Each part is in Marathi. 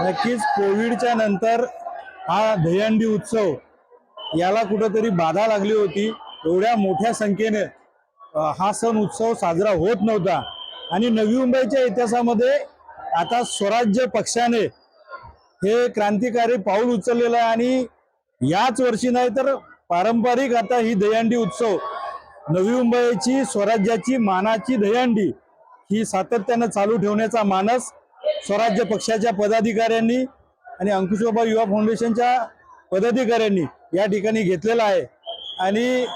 नक्कीच कोविडच्या नंतर हा दहीहंडी उत्सव याला कुठंतरी बाधा लागली होती. एवढ्या मोठ्या संख्येने हा सण उत्सव साजरा होत नव्हता. आणि नवी मुंबईच्या इतिहासामध्ये आता स्वराज्य पक्षाने हे क्रांतिकारी पाऊल उचललेलं आहे आणि याच वर्षी नाही तर पारंपरिक आता ही दहीहंडी उत्सव नवी मुंबईची स्वराज्याची मानाची दहीहंडी ही सातत्यानं चालू ठेवण्याचा मानस स्वराज्य पक्षाच्या पदाधिकाऱ्यांनी आणि अंकुशबाबा युवा फाउंडेशनच्या पदाधिकाऱ्यांनी या ठिकाणी घेतलेला आहे. आणि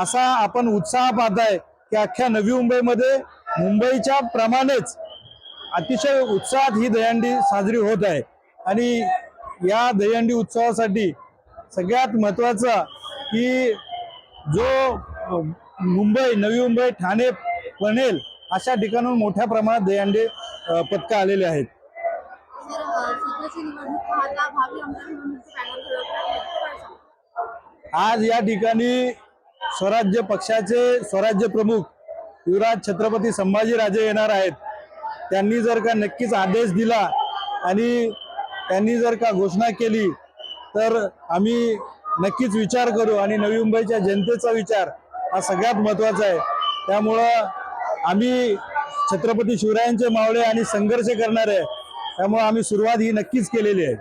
असा आपण उत्साह पाहताय की अख्ख्या नवी मुंबईमध्ये मुंबईच्या प्रमाणेच अतिशय उत्साहात ही दहीहंडी साजरी होत आहे. आणि या दहीहंडी उत्सवासाठी सगळ्यात महत्वाचं की जो मुंबई नवी मुंबई ठाणे पनेल अशा ठिकाणून मोठ्या प्रमाणात दहीहंडी पथक पथकं आलेले आहेत. आज या ठिकाणी स्वराज्य पक्षाचे स्वराज्य प्रमुख युवराज छत्रपती संभाजीराजे येणार आहेत. त्यांनी जर का नक्कीच आदेश दिला आणि त्यांनी जर का घोषणा केली तर आम्ही नक्कीच विचार करू आणि नवी मुंबईच्या जनतेचा विचार हा सगळ्यात महत्त्वाचा आहे. त्यामुळं आम्ही छत्रपती शिवरायांचे मावळे आणि संघर्ष करणार आहे त्यामुळे आम्ही सुरुवात ही नक्कीच केलेली आहे.